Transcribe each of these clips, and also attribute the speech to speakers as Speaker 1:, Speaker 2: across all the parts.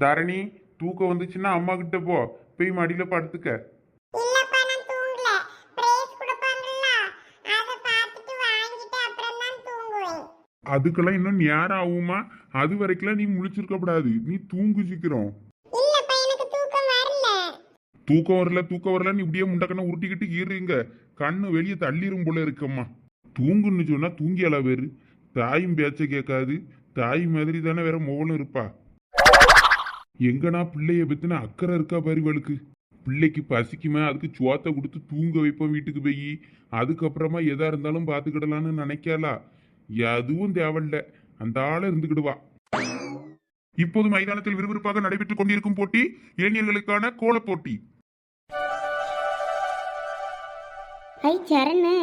Speaker 1: தரணி தூக்கம் வந்துச்சுன்னா அம்மா கிட்ட போ. போய் மடியில படுத்துக்க. அதுக்கெல்லாம் இன்னும் நேரம் ஆகுமா? அது வரைக்கும்லாம் நீ முழிச்சிருக்க கூடாது. நீ தூங்கு சீக்கிரம்.
Speaker 2: தூக்கம் வரல.
Speaker 1: தூக்கம் வரல தூக்கம் வரலன்னு இப்படியே முண்டக்கண்ண உருட்டிக்கிட்டு ஈறுங்க கண்ணு வெளியே தள்ளிரும் போல இருக்கம்மா. தூங்குன்னு சொன்னா தூங்கியால வேறு? தாயும் பேச்ச கேட்காது. தாய் மாதிரி தானே வேற மோகனும் இருப்பா. எங்கனா பிள்ளைய பத்தின அக்கறை இருக்கா பரிவளுக்கு பிள்ளைக்கு பசிக்குமே? அதுக்கு சோத்தை கொடுத்து தூங்க வைப்போம் வீட்டுக்கு போய். அதுக்கப்புறமா எதா இருந்தாலும் பார்த்துக்கிடலான்னு நினைக்காளா? எதுவும் தேவையில்ல. அந்த ஆள இருந்துக்கிடுவா இப்போது மைதானத்தில் விறுவிறுப்பாக நடைபெற்றுக் கொண்டிருக்கும் போட்டி இளைஞர்களுக்கான கோலப் போட்டி.
Speaker 3: ஐ சரணு.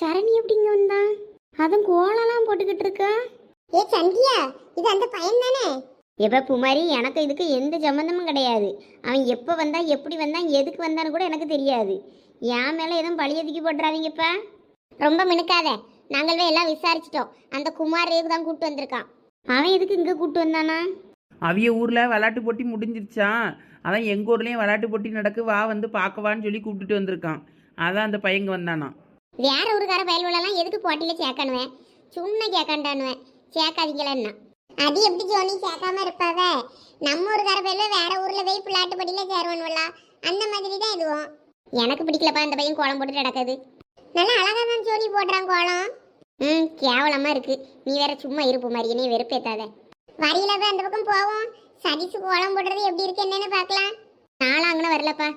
Speaker 3: சரண் எப்படிங்க வந்தான்? அதுவும் கோலம்லாம் போட்டுக்கிட்டு இருக்கா?
Speaker 2: ஏ சந்தியா இது அந்த பையன் தானே
Speaker 3: எப்ப புமாரி எனக்கு இதுக்கு எந்த சம்மந்தமும் கிடையாது. அவன் எப்போ வந்தா எப்படி வந்தான் எதுக்கு வந்தான்னு கூட எனக்கு தெரியாது. என் மேலே எதுவும் பழியதுக்கி போட்டுறாதீங்கப்பா.
Speaker 2: ரொம்ப மினுக்காத. நாங்களே எல்லாம் விசாரிச்சிட்டோம். அந்த குமார் தான் கூட்டு வந்திருக்கான்.
Speaker 3: அவன் எதுக்கு இங்கே கூட்டு வந்தானா?
Speaker 4: அவிய ஊரில் விளாட்டு போட்டி முடிஞ்சிருச்சான் அதான் எங்கள் ஊர்லேயும் விளாட்டு போட்டி நடக்கு வா வந்து பார்க்கவான்னு சொல்லி கூப்பிட்டுட்டு வந்திருக்கான். அதான் அந்த பையங்க வந்தானா
Speaker 2: வேற ஊருக்கார பயல்களெல்லாம் எதுக்கு போட்டியில சேர்க்கணுவேன் சும்மா கேட்காண்டானுவேன் சேர்க்காதீங்களா அது எப்படி ஜோனி? சேர்க்காம இருப்பாவ? நம்ம ஒரு தரப்பையில வேற ஊர்ல போய் பிள்ளாட்டு படியில சேருவானுவல்ல? அந்த மாதிரி தான் இதுவும். எனக்கு பிடிக்கலப்பா அந்த பையன் கோலம் போட்டு நடக்குது நல்லா அழகா தான் ஜோனி போடுறான் கோலம். ம் கேவலமா இருக்கு. நீ வேற சும்மா இருப்பு மாதிரி நீ வெறுப்பேத்தாத. வரியில தான் அந்த பக்கம் போவோம். சதீஷ் கோலம் போடுறது எப்படி இருக்கு என்னன்னு பார்க்கலாம். நானும் அங்கே வரலப்பா.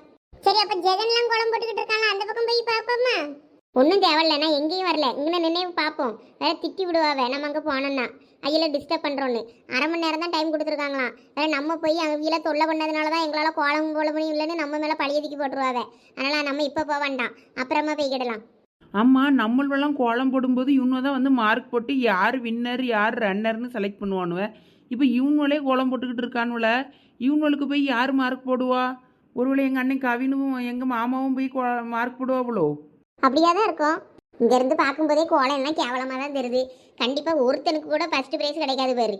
Speaker 2: சரி அப்ப ஜெகன்லாம் கோலம் போட்டுக்கிட்டு இருக்காங்க அந்த பக்கம் போய் பார்ப்போமா? ஒன்றும் தேவையில்ல நான் எங்கேயும் வரல. இங்கே நினைவு பார்ப்போம். வேற திட்டி விடுவாவே நம்ம அங்கே போனோம்னா. ஐயில டிஸ்டர்ப் பண்ணுறோன்னு அரை மணி நேரம் தான் டைம் கொடுத்துருக்காங்களாம். வேற நம்ம போய் வீட்டில் தொல்லை பண்ணதுனால தான் எங்களால் கோலம் போல முடியும் இல்லைன்னு நம்ம மேலே பழைய தூக்கி போட்டுருவாவே அதனால் நம்ம இப்போ போக வேண்டாம். அப்புறமா போய்க்கிடலாம்
Speaker 4: ஆமாம் நம்மளெல்லாம் கோலம் போடும்போது இவனு தான் வந்து மார்க் போட்டு யார் வின்னர் யார் ரன்னர்னு செலக்ட் பண்ணுவானுவ. இப்போ இவனுவளே கோலம் போட்டுக்கிட்டு இருக்கானுவல. இவனுவளுக்கு போய் யார் மார்க் போடுவா? ஒருவேளை எங்கள் அண்ணன் கவினும் எங்கள் மாமாவும் போய் மார்க் போடுவாங்களோ
Speaker 2: அப்படியே தான் இருக்கும். இங்கேருந்து பார்க்கும்போதே கோலம் எல்லாம் கேவலமாக தான் தெரியுது. கண்டிப்பாக ஒருத்தனுக்கு கூட ஃபர்ஸ்ட் ப்ரைஸ் கிடைக்காது பாரு.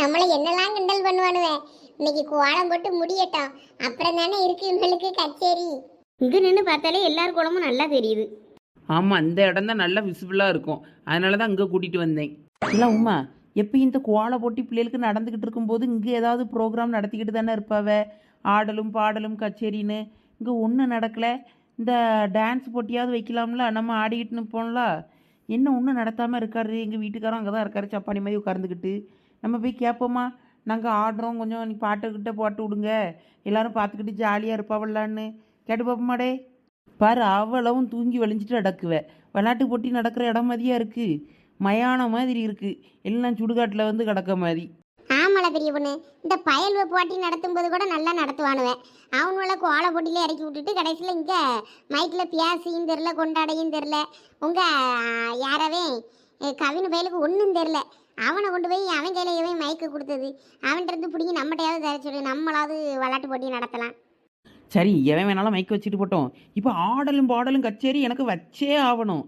Speaker 2: நம்மளை என்னெல்லாம் கிண்டல் பண்ணுவானுவேன் இன்னைக்கு கோலம் போட்டு முடியட்டும். அப்புறம் தானே இருக்கு இவங்களுக்கு கச்சேரி.
Speaker 3: இங்கே நின்று பார்த்தாலே எல்லார் குளமும் நல்லா தெரியுது.
Speaker 4: ஆமாம் அந்த இடம் தான் நல்லா விசிபிளாக இருக்கும். அதனால தான் இங்கே கூட்டிகிட்டு வந்தேன். இல்லை உமா எப்போ இந்த கோல போட்டி பிள்ளைகளுக்கு நடந்துக்கிட்டு இருக்கும்போது இங்கே ஏதாவது ப்ரோக்ராம் நடத்திக்கிட்டு தானே இருப்பாவ? ஆடலும் பாடலும் கச்சேரின்னு. இங்கே ஒன்றும் நடக்கலை. இந்த டான்ஸ் போட்டியாவது வைக்கலாம்ல? நம்ம ஆடிக்கிட்டு நிற்போம்ல என்ன ஒன்றும் நடத்தாமல் இருக்காரு? எங்கள் வீட்டுக்காரரும் அங்கே தான் இருக்காரு சப்பானி மாதிரி உட்காந்துக்கிட்டு நம்ம போய் கேட்போமா நாங்கள் ஆடுறோம் கொஞ்சம் நீ பாட்டுக்கிட்ட போட்டு விடுங்க. எல்லோரும் பார்த்துக்கிட்டு ஜாலியாக இருப்பாவில்லான்னு கேட்டு பார்ப்போமாடே பாரு அவ்வளவும் தூங்கி வலிஞ்சிட்டு நடக்குவ. விளையாட்டு போட்டி நடக்கிற இடம் மாதிரியாக இருக்குது மயானம் மாதிரி இருக்குது எல்லாம் சுடுகாட்டில் வந்து கிடக்க மாதிரி.
Speaker 2: ஆமால பெரிய பொண்ணு. இந்த பயல்வ போட்டி நடத்தும் போது கூட நல்லா நடத்துவானுவேன் அவனோட கோல போட்டியில இறக்கி விட்டுட்டு கடைசியில் இங்கே மைக்கில் பியாசியும் தெரில கொண்டாடையும் தெரில உங்கள் யாராவே அஹ் கவின் பயலுக்கு ஒன்றும் தெரில அவனை கொண்டு போய் அவன் கையில் இவன் மைக்கு கொடுத்தது? அவன்கிட்ட இருந்து பிடிங்கி நம்மகிட்டயாவது தர சொல்லி நம்மளாவது விளாட்டு போட்டி நடத்தலாம்.
Speaker 4: சரி எவன் வேணாலும் மைக் வச்சுட்டு போட்டோம். இப்போ ஆடலும் பாடலும் கச்சேரி எனக்கு வச்சே ஆகணும்.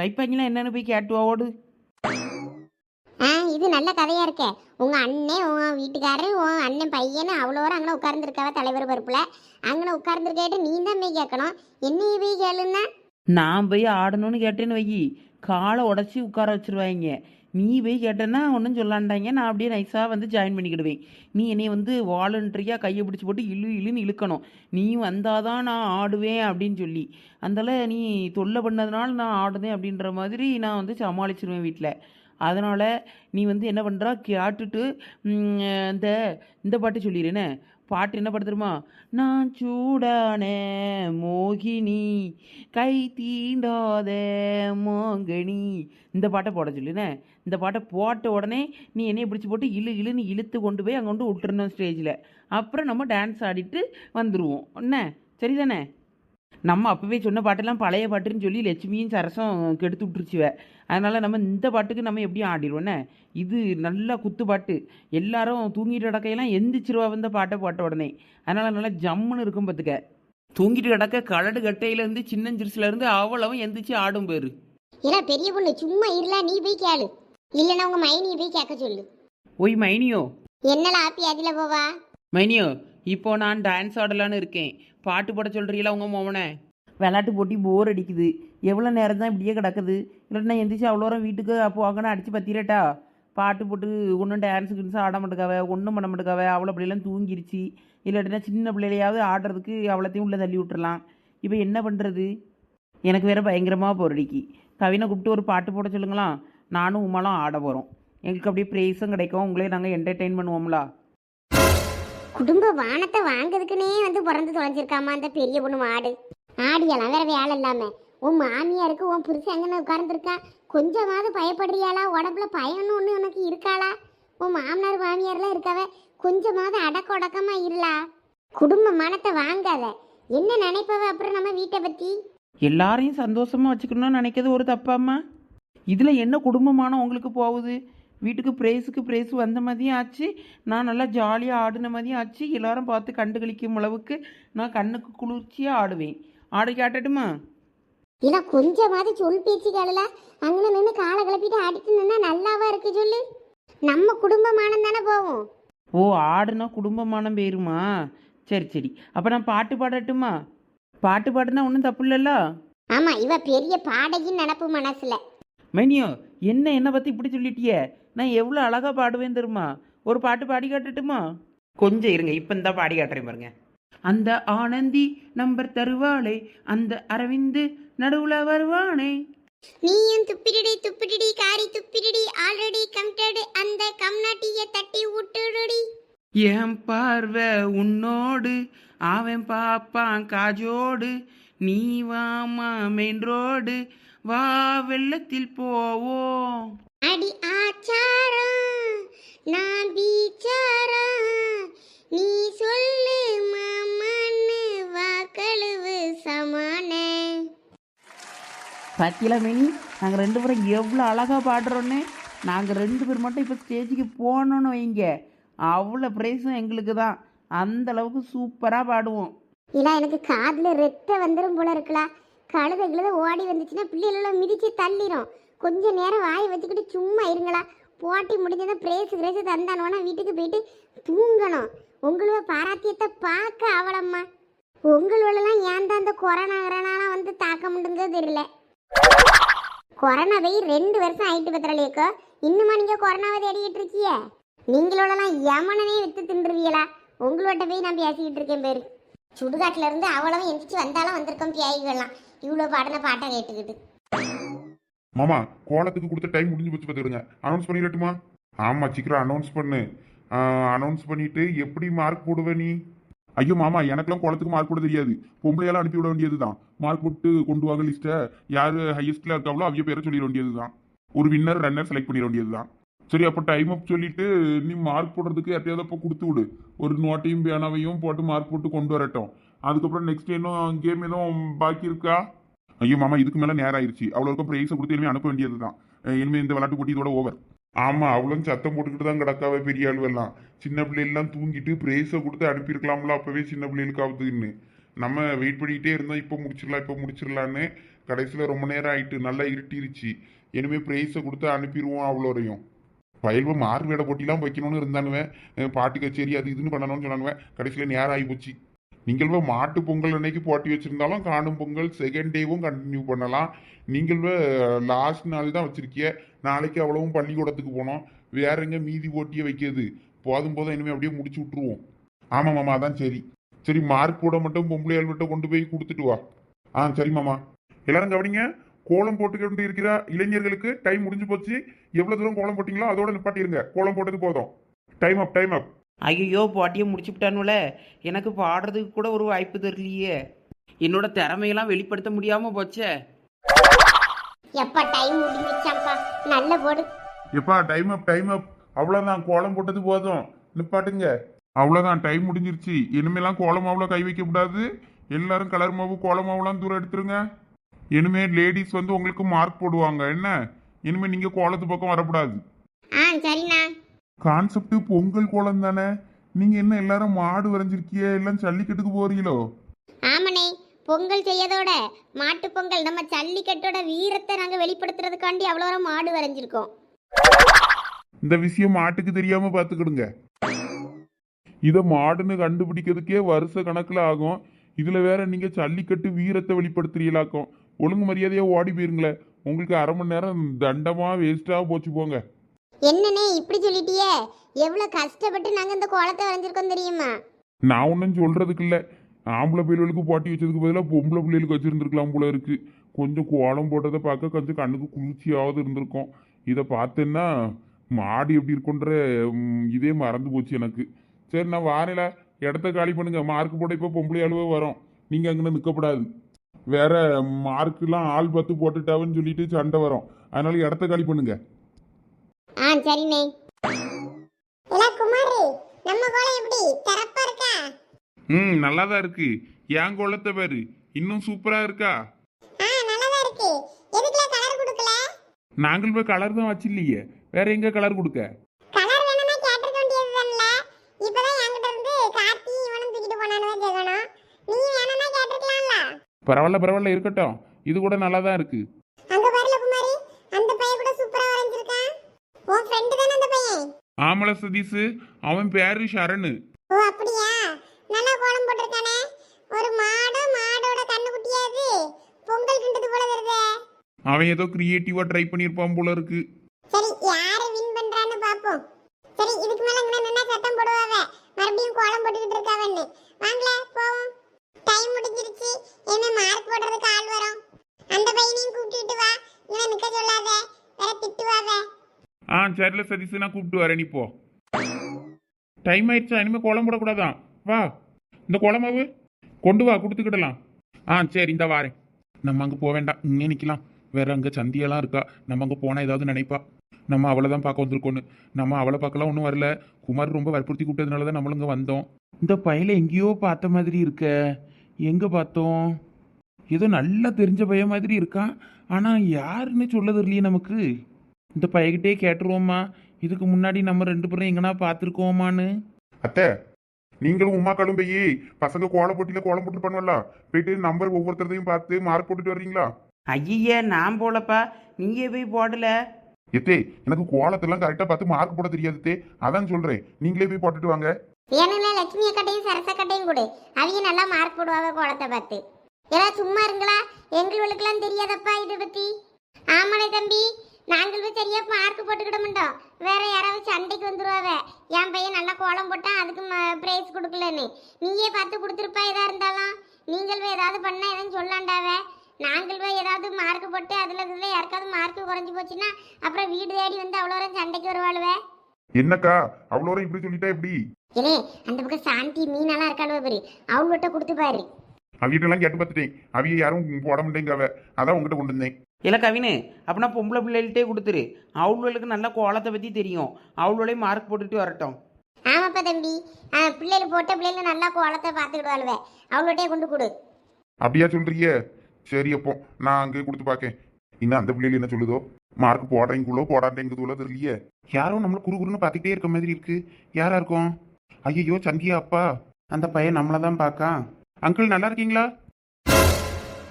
Speaker 4: வைப்பாங்களா என்னன்னு போய் கேட்டுவாவோடு
Speaker 2: ஓடு. இது நல்ல கதையா இருக்கே. உங்க அண்ணன் உன் வீட்டுக்காரர் உன் அண்ணன் பையன் அவ்வளோ அங்கே உட்கார்ந்துருக்காவ தலைவர் பருப்புல அங்கே உட்கார்ந்துருக்கேட்டு நீ தான் போய் கேட்கணும். என்னைய போய் கேளுன்னா?
Speaker 4: நான் போய் ஆடணும்னு கேட்டேன்னு வை காலை உடச்சி உட்கார வச்சிருவாங்க நீ போய் கேட்டேன்னா ஒன்றும் சொல்லாண்டாங்க. நான் அப்படியே நைஸாக வந்து ஜாயின் பண்ணிக்கிடுவேன். நீ என்னை வந்து வாலண்டரியாக கையை பிடிச்சி போட்டு இழு இழுன்னு இழுக்கணும். நீ வந்தாதான் நான் ஆடுவேன் அப்படின்னு சொல்லி. அந்தால நீ தொல்லை பண்ணதுனால நான் ஆடுதேன் அப்படின்ற மாதிரி நான் வந்து சமாளிச்சிருவேன் வீட்டில் அதனால் நீ வந்து என்ன பண்ணுறா கேட்டுட்டு இந்த இந்த பாட்டு சொல்லிடுறேனே பாட்டு என்ன படுத்துருமா தெரியுமா? நான் சூடான மோகினி கை தீண்டாத மோங்கனி. இந்த பாட்டை போட சொல்லுனே இந்த பாட்டை போட்ட உடனே நீ என்னையை பிடிச்சி போட்டு இழு இழுன்னு இழுத்து கொண்டு போய் அங்கே கொண்டு விட்டுருந்தோம் ஸ்டேஜில் அப்புறம் நம்ம டான்ஸ் ஆடிட்டு வந்துடுவோம் என்ன? சரிதானே? நம்ம அப்போவே சொன்ன பாட்டெல்லாம் பழைய பாட்டுன்னு சொல்லி லட்சுமியும் சரசும் கெடுத்து விட்டுருச்சுவ. அதனால் நம்ம இந்த பாட்டுக்கு நம்ம எப்படியும் ஆடிடுவோண்ணே இது நல்ல குத்து பாட்டு. எல்லாரும் தூங்கிட்டு கிடக்கையெல்லாம் எந்திரிச்சிருவா வந்த பாட்டை போட்ட உடனே. அதனால் நல்லா ஜம்முன்னு இருக்கும் பார்த்துக்க தூங்கிட்டு கிடக்க கலடு கட்டையிலேருந்து சின்னஞ்சிறுசுலேருந்து அவ்வளவும் எந்திரிச்சு ஆடும் பேர்.
Speaker 2: இல்ல பெரிய பொண்ணு சும்மா இருல நீ போய் கேளு. இல்லைன்னா உங்க மைனியை போய் கேட்க சொல்லு.
Speaker 4: ஓய் மைனியோ?
Speaker 2: என்னல ஆப்பி அதில் போவா?
Speaker 4: மைனியோ இப்போ நான் டான்ஸ் ஆடலான்னு இருக்கேன். பாட்டு போட சொல்கிறீங்களா உங்கள் மோவனை? விளாட்டு போட்டி போர் அடிக்குது. எவ்வளோ நேரம் தான் இப்படியே கிடக்குது. இல்லைன்னா எந்திரிச்சு அவ்வளோ நேரம் வீட்டுக்கு அப்போ வாங்கினா அடித்து பத்திரட்டா? பாட்டு போட்டு ஒன்றும் டான்ஸு கின்ஸு ஆட மாட்டேக்காவ ஒன்றும் பண்ண மாட்டேக்காவ. அவ்வளோ பிள்ளைலாம் தூங்கிருச்சு. இல்லாட்டினா சின்ன பிள்ளையிலையாவது ஆடுறதுக்கு அவ்வளோத்தையும் உள்ளே தள்ளி விட்டுறலாம். இப்போ என்ன பண்ணுறது எனக்கு வேறு பயங்கரமாக போரடிக்கு கவினை கூப்பிட்டு ஒரு பாட்டு போட சொல்லுங்களா நானும் உமாலாம் ஆட போகிறோம் எங்களுக்கு அப்படியே ப்ரைஸும் கிடைக்கும். உங்களே நாங்கள் என்டர்டெயின் பண்ணுவோம்லா.
Speaker 2: குடும்ப வானத்தை வாங்குறதுக்குன்னே வந்து பிறந்து தொலைஞ்சிருக்காமா அந்த பெரிய பொண்ணு மாடு? ஆடியெல்லாம் வேற வேலை இல்லாம. உன் மாமியாருக்கு உன் புருஷன் எங்கன்னு உட்கார்ந்துருக்கா? கொஞ்சமாவது பயப்படுறியாளா? உடம்புல பயம்னு ஒன்று உனக்கு இருக்காளா? உன் மாமனார் மாமியார்லாம் இருக்காவ? கொஞ்சமாவது அடக்க உடக்கமா இருளா? குடும்ப மனத்தை வாங்காத. என்ன நினைப்பவ அப்புறம் நம்ம வீட்டை பத்தி?
Speaker 4: எல்லாரையும் சந்தோஷமாக வச்சுக்கணும்னு நினைக்கிறது ஒரு தப்பாம்மா. இதில் என்ன குடும்பமான உங்களுக்கு போகுது? வீட்டுக்கு ப்ரைஸுக்கு ப்ரைஸ் வந்த மாதிரியும் ஆச்சு. நான் நல்லா ஜாலியாக ஆடின மாதிரியும் ஆச்சு. எல்லாரும் பார்த்து கண்டு கழிக்கும் அளவுக்கு நான் கண்ணுக்கு குளிர்ச்சியாக ஆடுவேன். ஆடி காட்டட்டுமா?
Speaker 2: இல்ல கொஞ்சமாவது சொல் பேச்சு கேளல. அங்கே நின்று காலை கிளப்பிட்டு ஆடிட்டு நின்னா நல்லாவா இருக்கு சொல்லு. நம்ம குடும்பமானம் தானே போவோம்.
Speaker 4: ஓ ஆடுனா குடும்பமானம் பேருமா சரி சரி. அப்போ நான் பாட்டு பாடட்டுமா? பாட்டு பாடுனா ஒன்றும் தப்பு இல்லைல்ல?
Speaker 2: ஆமா இவ பெரிய பாடகின்னு நினப்பு மனசுல.
Speaker 4: மைனியோ என்ன என்னை பற்றி இப்படி சொல்லிட்டியே? நான் எவ்வளோ அழகாக பாடுவேன் தெரியுமா? ஒரு பாட்டு பாடி காட்டட்டுமா? கொஞ்சம் இருங்க இப்போ இந்த பாடி காட்டுறேன் பாருங்க. அந்த ஆனந்தி நம்பர் தருவாளே அந்த அரவிந்து நடுவுல வருவானே.
Speaker 2: நீயும் துப்பிடிடி துப்பிடிடி காரி துப்பிடிடி ஆல்ரெடி கம்டடு அந்த கம்நாட்டிய தட்டி விட்டுடுடி.
Speaker 4: என் பார்வை உன்னோடு அவன் பாப்பான் காஜோடு நீ வாமா மெயின் ரோடு வா வெள்ளத்தில் போவோம்.
Speaker 2: அடி ஆச்சாரம் நான் பீச்சாரம் நீ சொல்லு மாமான்னு வா கழுவு சமானே.
Speaker 4: பாத்தியலா மேனி நாங்கள் ரெண்டு பேரும் எவ்வளோ அழகாக பாடுறோன்னு நாங்கள் ரெண்டு பேர் மட்டும் இப்போ ஸ்டேஜுக்கு போனோன்னு வைங்க. அவ்வளோ ப்ரைஸும் எங்களுக்கு தான். அந்த அளவுக்கு சூப்பராக பாடுவோம்.
Speaker 2: இல்ல எனக்கு காதுல ரெத்த வந்துடும் போல இருக்கலாம் கழுத ஓடி வந்துச்சுன்னா பிள்ளைகளெல்லாம் மிதிச்சு தள்ளிரும். கொஞ்ச நேரம் வாய் வச்சுக்கிட்டு சும்மா இருங்களா? போட்டி முடிஞ்சதை பிரேசு கிரேசு தந்தானோன்னா வீட்டுக்கு போயிட்டு தூங்கணும். உங்களோட பாராத்தியத்தை பார்க்க அவளம்மா உங்களோடலாம் ஏன் தான் அந்த கொரோனா கொரோனாலாம் வந்து தாக்க முடிஞ்சதோ தெரியல. கொரோனா போய் ரெண்டு வருஷம் ஆயிட்டு பத்திரலையக்கோ இன்னுமா நீங்கள் கொரோனாவை தேடிக்கிட்டு இருக்கிய? நீங்களோடலாம் யமனனே வித்து தின்றுவீங்களா? உங்களோட போய் நான் பேசிக்கிட்டு இருக்கேன் பேர். சுடுகாட்டுல இருந்து அவ்வளவு எந்திரிச்சு வந்தாலும் வந்திருக்கோம் பியாய்கள்லாம் இவ்வளோ பாடின பாட்டை கேட்டுக்கிட்டு.
Speaker 1: மாமா கோலத்துக்கு கொடுத்த டைம் முடிஞ்சு போச்சு பார்த்துக்கிடுங்க. அனௌன்ஸ் பண்ணிடட்டுமா? ஆமா சீக்கிரம் அனௌன்ஸ் பண்ணு. அனௌன்ஸ் பண்ணிட்டு எப்படி மார்க் போடுவ நீ? ஐயோ மாமா எனக்கெல்லாம் கோலத்துக்கு மார்க் போட தெரியாது. பொம்பளையெல்லாம் அனுப்பி விட வேண்டியது தான் மார்க் போட்டு கொண்டு வாங்க லிஸ்ட்டை யார் ஹையஸ்ட்ல இருக்காங்களோ அவங்க பேரை சொல்லிட வேண்டியது தான் ஒரு வின்னர் ரன்னர் செலக்ட் பண்ணிட வேண்டியது தான் சரி அப்போ டைம் அப் சொல்லிட்டு நீ மார்க் போடுறதுக்கு யார்ட்டையாவது அப்போ கொடுத்து விடு. ஒரு நோட்டையும் பேனாவையும் போட்டு மார்க் போட்டு கொண்டு வரட்டும். அதுக்கப்புறம் நெக்ஸ்ட் இன்னும் கேம் எதுவும் பாக்கி இருக்கா? ஐயோ மாமா இதுக்கு மேலே நேரம் ஆயிடுச்சு அவ்வளோக்கும் ப்ரைஸை கொடுத்து இனிமேல் அனுப்ப வேண்டியது தான் இனிமேல் இந்த விளையாட்டு போட்டி இதோட ஓவர் ஆமாம் அவ்வளோ சத்தம் போட்டுக்கிட்டு தான் கிடக்காவே பெரிய ஆளுவெல்லாம். சின்ன பிள்ளைகள்லாம் தூங்கிட்டு ப்ரைஸை கொடுத்து அனுப்பியிருக்கலாம்ல அப்போவே சின்ன பிள்ளைகளுக்காவதுன்னு நம்ம வெயிட் பண்ணிக்கிட்டே இருந்தோம் இப்போ முடிச்சிடலாம் இப்போ முடிச்சிடலான்னு கடைசியில் ரொம்ப நேரம் ஆயிட்டு நல்லா இருட்டிருச்சு. இனிமேல் ப்ரைஸை கொடுத்து அனுப்பிடுவோம் அவ்வளோரையும். பயில்வ மார்க் வேட போட்டிலாம் வைக்கணும்னு இருந்தானுவேன். பாட்டு கச்சேரி அது இதுன்னு பண்ணணும்னு சொன்னானுவேன் கடைசியில் நேரம் ஆகி போச்சு. நீங்கள்வ மாட்டு பொங்கல் அன்னைக்கு போட்டி வச்சுருந்தாலும் காணும் பொங்கல் செகண்ட் டேவும் கண்டினியூ பண்ணலாம். நீங்கள்வ லாஸ்ட் நாள் தான் வச்சுருக்கிய. நாளைக்கு அவ்வளவும் பள்ளிக்கூடத்துக்கு போனோம். வேற எங்க மீதி போட்டியை வைக்கிறது? போதும் போதும் இனிமேல் அப்படியே முடிச்சு விட்ருவோம் ஆமாம் மாமா அதான் சரி. சரி மார்க் போட மட்டும் பொம்பளை விட்ட கொண்டு போய் கொடுத்துட்டு வா. ஆ சரி மாமா. எல்லாரும் கவனிங்க. கோலம் போட்டுக்கிட்டு இருக்கிற இளைஞர்களுக்கு டைம் முடிஞ்சு போச்சு. எவ்வளவு தூரம் கோலம் போட்டீங்களோ அதோட நிப்பாட்டிருங்க. கோலம் போட்டது போதும். டைம் அப் டைம் அப்
Speaker 4: ஐயோ பாட்டியை முடிச்சுவிட்டானுல. எனக்கு பாடுறதுக்கு கூட ஒரு வாய்ப்பு தெரியலையே. என்னோட திறமையெல்லாம் வெளிப்படுத்த முடியாமல் போச்சே.
Speaker 2: எப்பா டைம் முடிஞ்சிச்சாப்பா நல்ல போடு.
Speaker 1: எப்பா டைம் அப் டைம் அப் அவ்வளோதான் கோலம் போட்டது போதும். நிப்பாட்டுங்க. அவ்வளோதான் டைம் முடிஞ்சிருச்சு. இனிமேலாம் கோலம் மாவுல கை வைக்க கூடாது. எல்லாரும் கலர் மாவு கோலம் மாவுலாம் தூரம் எடுத்துருங்க. இனிமே லேடிஸ் வந்து உங்களுக்கு மார்க் போடுவாங்க. என்ன? இனிமே நீங்க கோலத்து பக்கம் வரக்கூடாது.
Speaker 2: ஆ சரிண்ணா.
Speaker 1: கான்செப்ட் பொங்கல் கோலம் தானே? நீங்க என்ன எல்லாரும் மாடு வரைஞ்சிருக்கிய? எல்லாம் ஜல்லிக்கட்டுக்கு போறீங்களோ?
Speaker 2: ஆமனே பொங்கல் செய்யதோட மாட்டு பொங்கல் நம்ம ஜல்லிக்கட்டோட வீரத்தை நாங்கள் வெளிப்படுத்துறதுக்காண்டி அவ்வளோ மாடு வரைஞ்சிருக்கோம்.
Speaker 1: இந்த விஷயம் மாட்டுக்கு தெரியாம பாத்துக்கிடுங்க இத மாடுன்னு கண்டுபிடிக்கிறதுக்கே வருஷ கணக்குல ஆகும். இதுல வேற நீங்க ஜல்லிக்கட்டு வீரத்தை வெளிப்படுத்துறீங்களாக்கும். ஒழுங்கு மரியாதையா ஓடி போயிருங்களே. உங்களுக்கு அரை மணி நேரம் தண்டமா வேஸ்டா போச்சு போங்க.
Speaker 2: என்னண்ணே இப்படி சொல்லிட்டியே? எவ்வளோ கஷ்டப்பட்டு நாங்கள் இந்த கோலத்தை வரைஞ்சிருக்கோம் தெரியுமா?
Speaker 1: நான் ஒன்றும் சொல்றதுக்கு இல்ல. ஆம்பளை பிள்ளைகளுக்கு போட்டி வச்சதுக்கு பதிலாக பொம்பளை பிள்ளைகளுக்கு வச்சிருந்துருக்கலாம் போல இருக்கு. கொஞ்சம் கோலம் போட்டதை பார்க்க கொஞ்சம் கண்ணுக்கு குளிர்ச்சியாவது இருந்திருக்கும். இதை பார்த்தேன்னா மாடு எப்படி இருக்குன்ற ம், இதே மறந்து போச்சு எனக்கு. சரி நான் வாரல. இடத்த காலி பண்ணுங்க. மார்க் போட இப்போ பொம்பளை அளவு வரும். நீங்க அங்கே நிற்கக்கூடாது வேற மார்க்கெல்லாம் ஆள் பார்த்து போட்டுட்டாவன்னு சொல்லிட்டு சண்டை வரும். அதனால இடத்த காலி பண்ணுங்க.
Speaker 2: ஆ சரிண்ணே. இல்ல குமாரி நம்ம கோலம் எப்படி? திறப்பா இருக்கா?
Speaker 1: ம் நல்லா தான் இருக்கு. என் கோலத்தை பேரு. இன்னும் சூப்பரா இருக்கா?
Speaker 2: ஆ நல்லதா இருக்கு. எதுக்குல கலர் கொடுக்கல?
Speaker 1: நாங்கள் போய் கலர் தான் வச்சில்லையே. வேற எங்க கலர் கொடுக்க? பரவாயில்ல பரவாயில்ல இருக்கட்டும். இது கூட நல்லா தான் இருக்கு.
Speaker 2: அங்க பாருல குமாரி அந்த பையன் கூட சூப்பரா வரைஞ்சிருக்கான் உன் ஃப்ரெண்டு தானே அந்த பையன்?
Speaker 1: ஆமல சதீஷ் அவன் பேரு சரணு
Speaker 2: ஓ அப்படியா? நல்லா கோலம் போட்டிருக்கானே. ஒரு மாடு மாடோட கண்ணு குட்டியாது பொங்கல் கிண்டது போல வருதே.
Speaker 1: அவன் ஏதோ கிரியேட்டிவா ட்ரை பண்ணியிருப்பான் போல இருக்கு
Speaker 2: சரி யாரு வின் பண்றான்னு பாப்போம் சரி இதுக்கு மேல இங்க நின்னா சத்தம் போடுவாவ மறுபடியும் கோலம் போட்டுக்கிட்டு இருக்காவன்னு வாங்களே போவோம் டைம் முடிஞ்சிருச்சு என்ன மார்க் போடுறதுக்கு ஆள் வரும் அந்த பையனையும் கூப்பிட்டுட்டு வா இவனை நிக்க சொல்லாத வேற திட்டுவாவே
Speaker 1: ஆ சரில சதீஷ் நான் கூப்பிட்டு வரேன் நீ போ. டைம் ஆயிடுச்சா இனிமே கோலம் போடக்கூடாதான் வா. இந்த குழம்பு கொண்டு வா கொடுத்துக்கிடலாம். ஆ சரி இந்த வாரேன். நம்ம அங்கே போக வேண்டாம் இங்கே நிற்கலாம் வேற அங்கே சந்தியெல்லாம் இருக்கா? நம்ம அங்கே போனால் ஏதாவது நினைப்பா. நம்ம அவளை தான் பார்க்க வந்திருக்கோன்னு. நம்ம அவளை பார்க்கலாம் ஒன்றும் வரல. குமார் ரொம்ப வற்புறுத்தி கூப்பிட்டதுனால தான் நம்மளும் இங்கே வந்தோம். இந்த பையில எங்கேயோ பார்த்த மாதிரி இருக்க. எங்கே பார்த்தோம்? ஏதோ நல்லா தெரிஞ்ச பையன் மாதிரி இருக்கான். ஆனால் யாருன்னு சொல்ல தெரியலையே நமக்கு. இந்த பையகிட்டே கேட்டுருவோம்மா. இதுக்கு முன்னாடி நம்ம ரெண்டு பேரும் எங்கனா பார்த்துருக்கோமான்னு அத்தை நீங்களும் உமாக்களும் போய் பசங்க கோலம் போட்டியில கோலம் போட்டு பண்ணுவல போயிட்டு நம்பர் ஒவ்வொருத்தரையும் பார்த்து மார்க் போட்டுட்டு வர்றீங்களா?
Speaker 4: ஐய நான் போலப்பா. நீயே போய் போடல.
Speaker 1: எத்தே எனக்கு கோலத்தெல்லாம் கரெக்டாக பார்த்து மார்க் போட தெரியாது தே அதான் சொல்றேன். நீங்களே போய் போட்டுட்டு வாங்க.
Speaker 2: வேணும்ல லட்சுமி அக்கட்டையும் சரச கட்டையும் கொடு. அவங்க நல்லா மார்க் போடுவாங்க கோலத்தை பார்த்து. ஏதாவது சும்மா இருங்களா? எங்களுக்கெல்லாம் தெரியாதப்பா இதை பத்தி. ஆமாடே தம்பி. நாங்கள் போய் சரியா மார்க் போட்டுக்கிட மாட்டோம் வேற யாராவது சண்டைக்கு வந்துருவாவ. என் பையன் நல்லா கோலம் போட்டான் அதுக்கு பிரைஸ் கொடுக்கலன்னு. நீயே பார்த்து கொடுத்துருப்பா எதா இருந்தாலும். நீங்கள் போய் ஏதாவது பண்ணா எதுவும் சொல்லாண்டாவே. நாங்கள் போய் ஏதாவது மார்க் போட்டு அதில் இதில் யாருக்காவது மார்க் குறைஞ்சி போச்சுன்னா அப்புறம் வீடு தேடி வந்து அவ்வளோ நேரம் சண்டைக்கு வருவாளுவே.
Speaker 1: என்னக்கா? அவ்வளோ இப்படி சொல்லிட்டா எப்படி?
Speaker 2: ஏலே அந்த பக்கம் சாந்தி மீனெல்லாம் இருக்காளுவ பாரு. அவங்கள்ட்ட கொடுத்து பாரு.
Speaker 1: அவிகிட்டலாம் கேட்டு பார்த்துட்டேன். அவிய யாரும் போட மாட்டேங்காவ அதான் உங்ககிட்ட கொண்டு வந்தேன்.
Speaker 4: இல்லை கவினு அப்படின்னா பொம்பளை பிள்ளைகள்ட்டே கொடுத்துரு. அவளுக்கு நல்ல கோலத்தை பற்றி தெரியும். அவளோடய மார்க் போட்டுட்டு வரட்டும்.
Speaker 2: ஆமாப்பா தம்பி. பிள்ளைகள் போட்ட பிள்ளைகள் நல்லா கோலத்தை பார்த்துக்கிடுவாளுவே அவங்கள்ட்டே கொண்டு கொடு.
Speaker 1: அப்படியா சொல்றீங்க? சரி அப்போ நான் அங்கே கொடுத்து பார்க்கேன். இன்னும் அந்த பிள்ளைகள் என்ன சொல்லுதோ? மார்க் போடுறீங்களோ போடாட்டேங்குதுல தெரியலையே. யாரோ நம்மள குறு குறுன்னு பார்த்துக்கிட்டே இருக்க மாதிரி இருக்கு. யாரா இருக்கும்? ஐயோ சந்தியா அப்பா. அந்த பையன் நம்மளை தான் பார்க்கான். அங்கிள் நல்லா இருக்கீங்களா?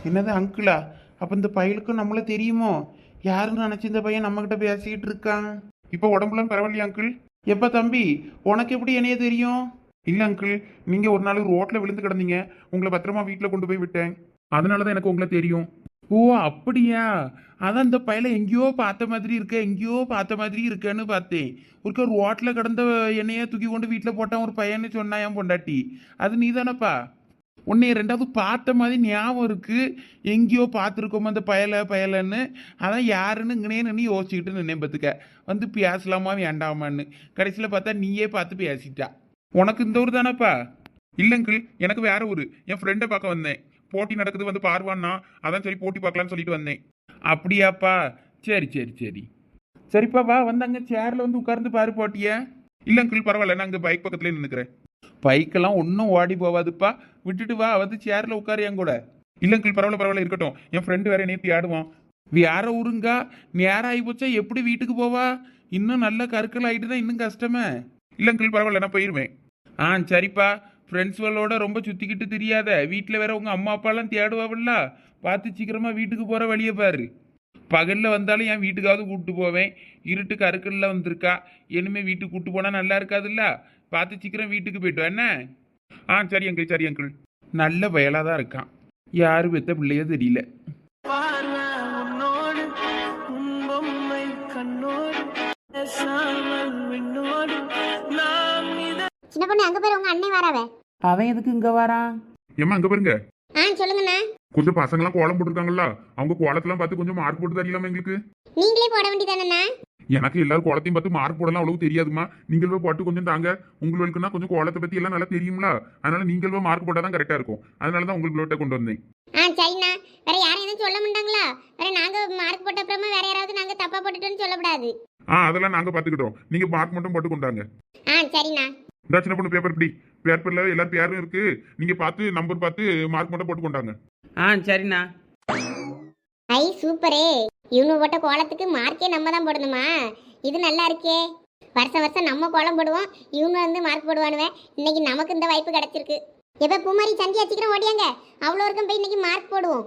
Speaker 1: என்னது அங்கிளா? அப்போ இந்த பையலுக்கும் நம்மள தெரியுமோ? யாருன்னு நினச்சி இந்த பையன் நம்மக்கிட்ட பேசிக்கிட்டு இருக்கான்? இப்போ உடம்புலாம் பரவாயில்லையா அங்கிள் எப்போ தம்பி? உனக்கு எப்படி என்னைய தெரியும்? இல்லை அங்கிள் நீங்கள் ஒரு நாள் ரோட்டில் விழுந்து கிடந்தீங்க. உங்களை பத்திரமா வீட்டில் கொண்டு போய் விட்டேன். அதனால தான் எனக்கு உங்களை தெரியும். ஓ அப்படியா? அதான் இந்த பையல எங்கேயோ பார்த்த மாதிரி இருக்க எங்கேயோ பார்த்த மாதிரி இருக்கேன்னு பார்த்தேன். ஒருக்க ரோட்டில் கிடந்த எண்ணெயை தூக்கி கொண்டு வீட்டில் போட்டான் ஒரு பையன்னு சொன்னா என் பொண்டாட்டி. அது நீ தானப்பா உன்னைய ரெண்டாவது பார்த்த மாதிரி ஞாபகம் இருக்கு. எங்கேயோ பார்த்துருக்கோம் அந்த பயலை பயலைன்னு. அதான் யாருன்னு இங்கனே நின்று யோசிச்சுக்கிட்டு நின்னேன் பார்த்துக்க வந்து பேசலாமா வேண்டாமான்னு. கடைசியில் பார்த்தா நீயே பார்த்து பேசிட்டா. உனக்கு இந்த ஊர் தானப்பா? இல்லைங்கிள் எனக்கு வேற ஊர். என் ஃப்ரெண்டை பார்க்க வந்தேன். போட்டி நடக்குது வந்து பார்வான்னா அதான் சரி போட்டி பார்க்கலான்னு சொல்லிட்டு வந்தேன். அப்படியாப்பா? சரி சரி சரி. சரிப்பா வா. வந்து அங்கே சேரில் வந்து உட்கார்ந்து பாரு போட்டிய. இல்லைங்கிள் பரவாயில்ல நான் அங்கே பைக் பக்கத்துலேயே நின்றுக்கிறேன் பைக்கெல்லாம் ஒன்றும் ஓடி போவாதுப்பா. விட்டுட்டு வா வந்து சேரில் உட்காரு என் கூட. இல்லைங்கள் பரவாயில்ல பரவாயில்ல இருக்கட்டும். என் ஃப்ரெண்டு வேற நேற்று ஆடுவான். வேற ஊருங்கா. நேரம் ஆகி போச்சா எப்படி வீட்டுக்கு போவா? இன்னும் நல்ல கற்கள் ஆகிட்டு தான் இன்னும் கஷ்டமே. இல்லைங்கள் பரவாயில்ல நான் போயிடுவேன் ஆ சரிப்பா. ஃப்ரெண்ட்ஸ்களோட ரொம்ப சுற்றிக்கிட்டு தெரியாத. வீட்டில் வேற உங்கள் அம்மா அப்பாலாம் தேடுவாவில்ல. பார்த்து சீக்கிரமாக வீட்டுக்கு போகிற வழியை பாரு.
Speaker 5: பகலில் வந்தாலும் என் வீட்டுக்காவது கூப்பிட்டு போவேன். இருட்டு கருக்கல்ல வந்திருக்கா. இனிமேல் வீட்டுக்கு கூப்பிட்டு போனால் நல்லா இருக்காதுல்ல? பார்த்து சீக்கிரம் வீட்டுக்கு போயிட்டு என்ன?
Speaker 1: ஆ சரி அங்கிள் சரி அங்கிள்
Speaker 5: நல்ல வயலாக தான் இருக்கான். யாரு பெத்த பிள்ளையோ தெரியல.
Speaker 2: சின்ன பொண்ணு அங்க போய் உங்க அண்ணன் வராவ.
Speaker 4: அவன் எதுக்கு இங்கே வரான்?
Speaker 1: ஏம்மா அங்க பாருங்க.
Speaker 2: ஆ சொல்லுங்கண்ணா.
Speaker 1: கொஞ்சம் பசங்களாம் கோலம் போட்டிருக்காங்கல்ல. அவங்க கோலத்தெல்லாம் பார்த்து கொஞ்சம் மார்க் போட்டு தரலாமா எங்களுக்கு?
Speaker 2: நீங்களே போட வேண்டியதானண்ணா?
Speaker 1: எனக்கு எல்லாரும் கோலத்தையும் பார்த்து மார்க் போடலாம் அவ்வளவு தெரியாதுமா நீங்கள் போட்டு கொஞ்சம் தாங்க. உங்களுக்குன்னா கொஞ்சம் கோலத்தை பத்தி எல்லாம் நல்லா தெரியுங்களா அதனால நீங்கள் மார்க் போட்டால் தான் கரெக்டா இருக்கும். அதனால தான் உங்களோட கொண்டு வந்தேன்.
Speaker 2: ஆ சரிண்ணா. வேற யாரும் எதுவும் சொல்ல மாட்டாங்களா? வேற நாங்க மார்க் போட்ட அப்புறமா வேற யாராவது நாங்க தப்பா போட்டுட்டோம்னு சொல்லக்கூடாது.
Speaker 1: ஆ அதெல்லாம் நாங்க பாத்துக்கிட்டோம் நீங்க மார்க் மட்டும் போட்டு கொண்டாங்க.
Speaker 2: ஆ சரிண்ணா.
Speaker 1: இந்த சின்ன பொண்ணு பேப்பர் இப்படி. பேப்பர்ல எல்லாரும் பேரும் இருக்கு. நீங்க பார்த்து நம்பர் பார்த்து மார்க் மட்டும் போட்டு கொண்டாங்க.
Speaker 4: ஆ சரிண்ணா.
Speaker 2: ஐ சூப்பரே. இவனு போட்ட கோலத்துக்கு மார்க்கே நம்ம தான் போடணுமா? இது நல்லா இருக்கே. வருஷம் வருஷம் நம்ம கோலம் போடுவோம். இவனு வந்து மார்க் போடுவானுவேன் இன்னைக்கு நமக்கு இந்த வாய்ப்பு கிடைச்சிருக்கு. எப்போ பூமாரி சந்தி வச்சுக்கிறோம் ஓடியாங்க. அவ்வளோ இருக்கும் போய் இன்னைக்கு மார்க் போடுவோம்.